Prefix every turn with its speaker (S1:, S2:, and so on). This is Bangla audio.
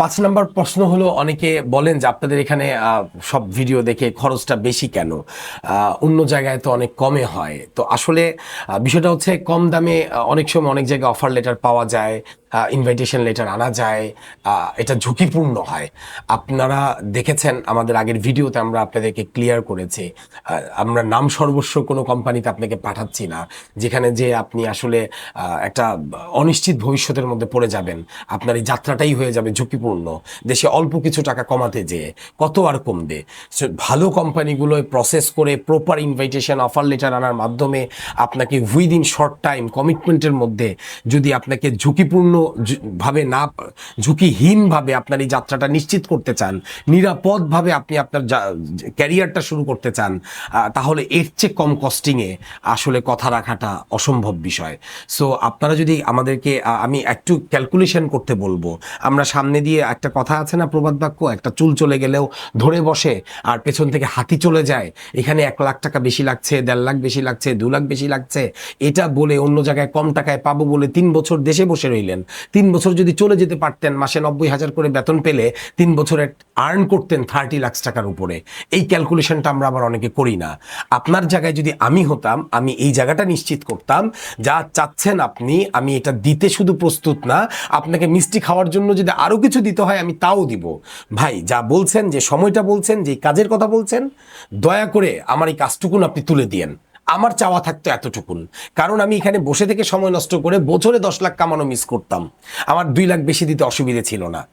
S1: পাঁচ নাম্বার প্রশ্ন হলো, অনেকে বলেন যে আপনাদের এখানে সব ভিডিও দেখে খরচটা বেশি কেন? অন্য জায়গায় তো অনেক কমে হয়। তো আসলে বিষয়টা হচ্ছে কম দামে অনেক সময় অনেক জায়গায় অফার লেটার পাওয়া যায়। ইনভাইটেশন লেটার আনা যায় এটা ঝুঁকিপূর্ণ হয়। আপনারা দেখেছেন আমাদের আগের ভিডিওতে আমরা আপনাদেরকে ক্লিয়ার করেছি আমরা নাম সর্বস্ব কোনো কোম্পানিতে আপনাকে পাঠাচ্ছি না, যেখানে যে আপনি আসলে একটা অনিশ্চিত ভবিষ্যতের মধ্যে পড়ে যাবেন। আপনার এই যাত্রাটাই হয়ে যাবে ঝুঁকিপূর্ণ। দেশে অল্প কিছু টাকা কমাতে যেয়ে কত আর কমবে? ভালো কোম্পানিগুলোয় প্রসেস করে প্রপার ইনভাইটেশন অফার লেটার আনার মাধ্যমে আপনাকে উইদিন শর্ট টাইম কমিটমেন্টের মধ্যে যদি আপনাকে ঝুঁকিপূর্ণ ভাবে না, ঝুঁকিহীনভাবে আপনার এই যাত্রাটা নিশ্চিত করতে চান, নিরাপদভাবে আপনি আপনার ক্যারিয়ারটা শুরু করতে চান তাহলে এর চেয়ে কম কস্টিংয়ে আসলে কথা রাখাটা অসম্ভব বিষয়। সো, আপনারা যদি আমাদেরকে আমি একটু ক্যালকুলেশন করতে বলব। আমরা সামনে দিয়ে একটা কথা আছে না, প্রবাদ বাক্য? একটা চুল চলে গেলেও ধরে বসে আর পেছন থেকে হাতি চলে যায়, এখানে এক লাখ টাকা বেশি লাগছে, দেড় লাখ বেশি লাগছে, দু লাখ বেশি লাগছে, এটা বলে অন্য জায়গায় কম টাকায় পাবো বলে তিন বছর দেশে বসে রইলেন তিন বছর যদি চলে যেতে পারতেন, মাসে নব্বই হাজার করে বেতন পেলে তিন বছরে আর্ন করতেন থার্টি লাখ টাকার উপরে। এই ক্যালকুলেশনটা আমরা আবার অনেকে করি না। আপনার জায়গায় যদি আমি হতাম, আমি এই জায়গাটা নিশ্চিত করতাম, যা চাচ্ছেন আপনি, আমি এটা দিতে শুধু প্রস্তুত না, আপনাকে মিষ্টি খাওয়ার জন্য যদি আরও কিছু দিতে হয়, আমি তাও দিব। ভাই, যা বলছেন, যে সময়টা বলছেন, যে কাজের কথা বলছেন, দয়া করে আমার এই কাজটুকুন আপনি তুলে দিয়েন। আমার চাওয়া থাকতো এতটুকুন। কারণ আমি এখানে বসে থেকে সময় নষ্ট করে বছরে দশ লাখ কামানো মিস করতাম। আমার দুই লাখ বেশি দিতে অসুবিধে ছিল না।